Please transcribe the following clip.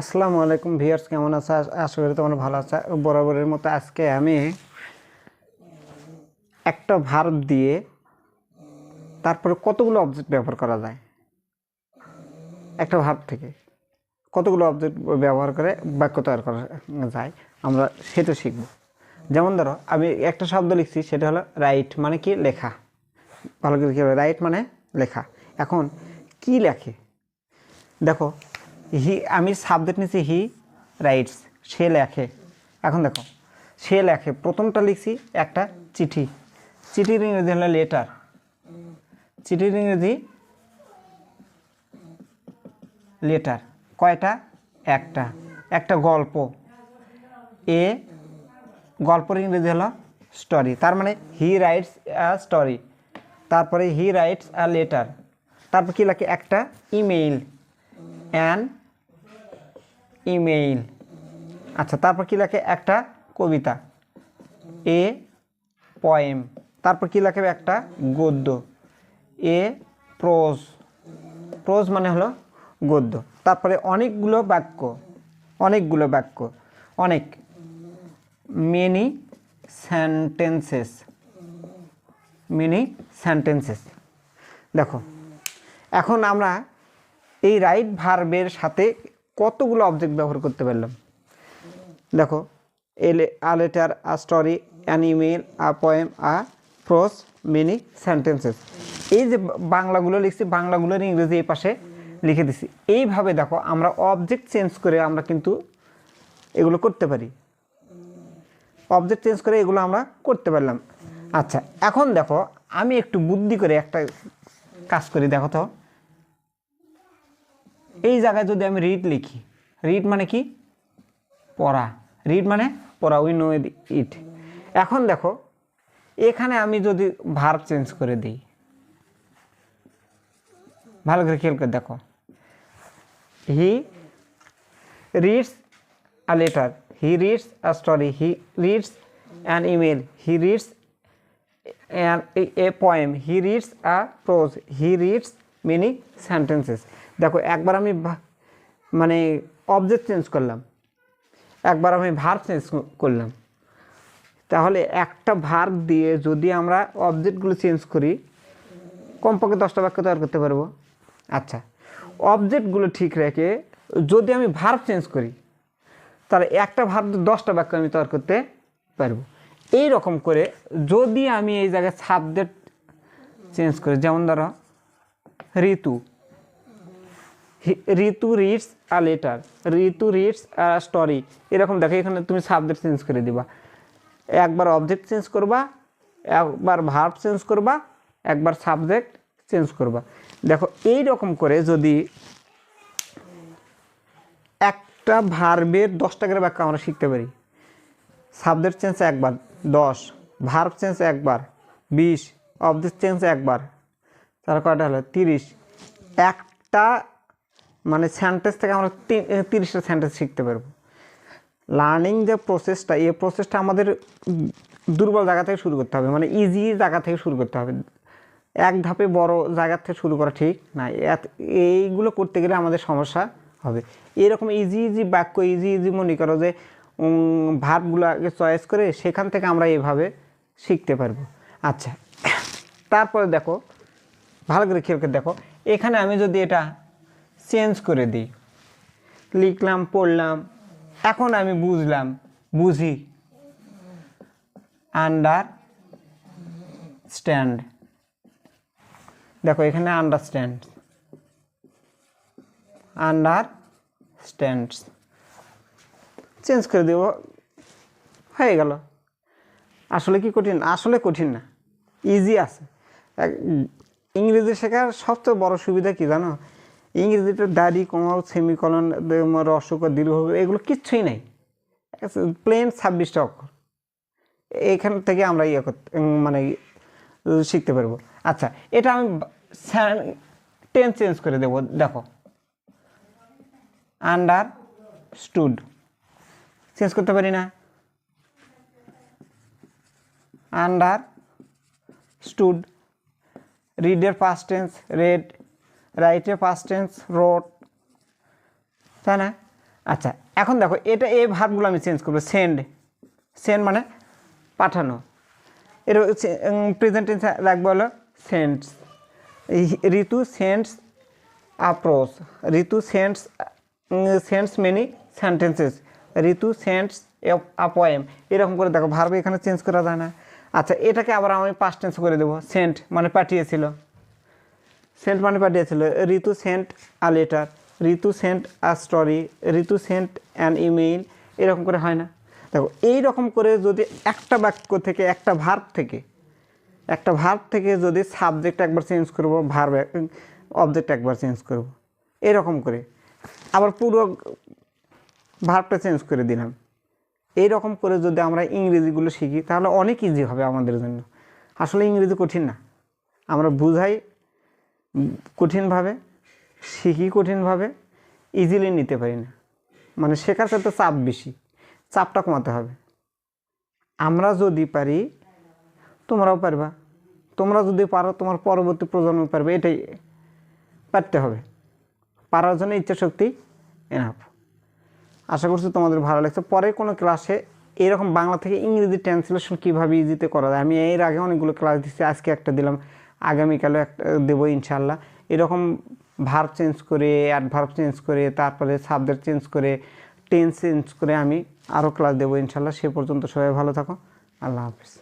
আসসালামু আলাইকুম ভিয়ার্স কেমন আছে? আশা করি তোমরা ভালো আছে। বরাবরের মতো আজকে আমি একটা ভার্ব দিয়ে তারপরে কতগুলো অবজেক্ট ব্যবহার করা যায়? একটা ভার্ব থেকে কতগুলো অবজেক্ট ব্যবহার করে বাক্য তৈরি করা যায়, আমরা সেটা শিখব। যেমন ধরো, আমি একটা শব্দ লিখছি, সেটা হলো রাইট মানে কি? লেখা। ভালো করে কি রাইট মানে লেখা। এখন কি লেখে? দেখো হি, আমি সাবজেক্ট নিচ্ছি হি রাইটস, সে লেখে। এখন দেখো, সে লেখে, প্রথমটা লিখছি একটা চিঠি। চিঠির ইংরেজি হলো লেটার। চিঠির ইংরেজি লেটার। কয়টা? একটা। একটা গল্প। এ, গল্পের ইংরেজি হলো স্টোরি। তার মানে হি রাইটস আ স্টোরি। তারপরে হি রাইটস আ লেটার। তারপর কী লাগে একটা ইমেইল। An email. আচ্ছা তারপর কী লেখে একটা কবিতা? A poem. তারপর কী লেখে একটা গদ্য? এ প্রোজ। প্রোজ মানে হলো গদ্য। তারপরে অনেকগুলো বাক্য। অনেকগুলো বাক্য। অনেক। মেনি সেন্টেন্সেস মিনি সেন্টেন্সেস দেখো, এখন আমরা এই রাইট ভার্বের সাথে কতগুলো অবজেক্ট ব্যবহার করতে পারলাম? দেখো, এলে, a letter a story an email a poem a prose many sentences এই যে বাংলাগুলো লিখছি বাংলাগুলোর ইংরেজি এই পাশে লিখে দিছি। এইভাবে দেখো, আমরা অবজেক্ট চেঞ্জ করে আমরা কিন্তু এগুলো করতে পারি। অবজেক্ট চেঞ্জ করে এগুলো আমরা করতে পারলাম। আচ্ছা এখন দেখো, আমি একটু বুদ্ধি করে একটা কাজ করি, দেখো তো। এই জায়গায় যদি আমি রিড লিখি রিড মানে কি পড়া রিড মানে পড়া উই নো ইট এখন দেখো এখানে আমি যদি ভার্ব চেঞ্জ করে দিই ভালো করে খেয়াল করে দেখো he reads letter he reads a story he reads an email he reads an, a, a poem he reads a prose he reads many sentences দেখো, একবার আমি মানে অবজেক্ট চেঞ্জ করলাম। একবার আমি ভার্ব চেঞ্জ করলাম। তাহলে একটা ভার্ব দিয়ে যদি আমরা অবজেক্টগুলো চেঞ্জ করি, কমপক্ষে দশটা বাক্য তৈরি করতে পারব। আচ্ছা অবজেক্টগুলো ঠিক রেখে যদি আমি ভার্ব চেঞ্জ করি, তাহলে একটা ভার্ব দশটা বাক্য আমি তৈরি করতে পারব। এই রকম করে যদি আমি এই জায়গায় সাবজেক্ট চেঞ্জ করি, যেমন ধরো, Ritu. Ritu reads a letter. Ritu reads a story এরকম দেখো, এখানে তুমি সাবজেক্ট চেঞ্জ করে দিবা। একবার অবজেক্ট চেঞ্জ করবা, একবার ভার্ব চেঞ্জ করবা, একবার সাবজেক্ট চেঞ্জ করবা। দেখো এই রকম করে যদি একটা ভার্বের দশটা করে বাক্য আমরা শিখতে পারি। সাবজেক্ট চেঞ্জ একবার, দশ। ভার্ব চেঞ্জ একবার, বিশ। অবজেক্ট চেঞ্জ একবার। তার কয়টা হলো? তিরিশ। একটা মানে সেন্টেন্স থেকে আমরা তিরিশটা সেন্টেন্স শিখতে পারব। লার্নিং যে প্রসেসটা এই প্রসেসটা আমাদের দুর্বল জায়গা থেকে শুরু করতে হবে। মানে ইজি জায়গা থেকে শুরু করতে হবে। এক ধাপে বড় জায়গা থেকে শুরু করা ঠিক না এইগুলো করতে গেলে আমাদের সমস্যা হবে। এরকম ইজি ইজি বাক্য ইজি ইজি মনে করো যে ভার্বগুলো আগে চয়েস করে সেখান থেকে আমরা এভাবে শিখতে পারব। আচ্ছা তারপরে দেখো, ভালো করে করে দেখো। এখানে আমি যদি এটা চেঞ্জ করে দিই। লিখলাম, পড়লাম, এখন আমি বুঝলাম, বুঝি। আন্ডার স্ট্যান্ড দেখো, এখানে আন্ডারস্ট্যান্ড আন্ডার স্ট্যান্ডস চেঞ্জ করে দেব। হয়ে গেল। আসলে কি কঠিন? আসলে কঠিন না। ইজি আছে। ইংরেজি শেখার সবচেয়ে বড় সুবিধা কি জানো? ইংরেজিতে দাড়ি কমাও সেমিকলন রসক দীর্ঘ, এগুলো কিচ্ছুই নাই। প্লেন ছাব্বিশটা অক্ষর। এখান থেকে আমরা ইয়ে করতে মানে শিখতে পারব। আচ্ছা এটা আমি টেন চেঞ্জ করে দেবো, দেখো। আন্ডার স্টুড চেঞ্জ করতে পারি না? আন্ডার স্টুড রিডের পাস্ট টেন্স রেড রাইটের পাস্ট টেন্স রোড তাই না? আচ্ছা এখন দেখো, এটা এই ভার্বগুলো আমি চেঞ্জ করব সেন্ড সেন্ড মানে পাঠানো। এর প্রেজেন্ট টেন্স রাখব হলো sends Ritu sends approach Ritu sends sends many sentences Ritu sends a poem এরকম করে দেখো ভার্ব এখানে চেঞ্জ করা যায় না। আচ্ছা এটাকে আবার আমি পাস্ট টেন্স করে দেবো সেন্ট মানে পাঠিয়েছিল। সেন্ট মানে পাঠিয়েছিল, Ritu sent a letter, Ritu sent a story, Ritu sent an email, এরকম করে হয় না। দেখো, এই রকম করে যদি একটা বাক্য থেকে, একটা ভার্ব থেকে, একটা ভার্ব থেকে যদি সাবজেক্ট একবার চেঞ্জ করব ভার্ব অবজেক্ট একবার চেঞ্জ করব, এরকম করে। আবার পুরো ভার্বটা চেঞ্জ করে দিলাম। এই রকম করে যদি আমরা ইংরেজিগুলো শিখি, তাহলে অনেক ইজি হবে আমাদের জন্য। আসলে ইংরেজি কঠিন না। আমরা বুঝাই কঠিনভাবে, শিখি কঠিনভাবে ইজিলি নিতে পারি না। মানে শেখার ক্ষেত্রে চাপ বেশি, চাপটা কমাতে হবে। আমরা যদি পারি, তোমরাও পারবা। তোমরা যদি পারো, তোমার পরবর্তী প্রজন্ম পারবে, এটাই পারতে হবে। পারার জন্য ইচ্ছা শক্তি এনাফ আশা করছি তোমাদের ভালো লাগছে। পরে কোনো ক্লাসে এরকম বাংলা থেকে ইংরেজি ট্রান্সলেশন কীভাবে ইজিতে করা যায়? আমি এর আগে অনেকগুলো ক্লাস দিচ্ছি আজকে একটা দিলাম। আগামীকালও একটা দেবো ইনশাল্লাহ এরকম ভার্ব চেঞ্জ করে অ্যাডভার্ব চেঞ্জ করে, তারপরে সাবজেক্ট চেঞ্জ করে টেন্স চেঞ্জ করে আমি আরও ক্লাস দেবো ইনশাল্লাহ সে পর্যন্ত সবাই ভালো থাকো। আল্লাহ হাফিজ।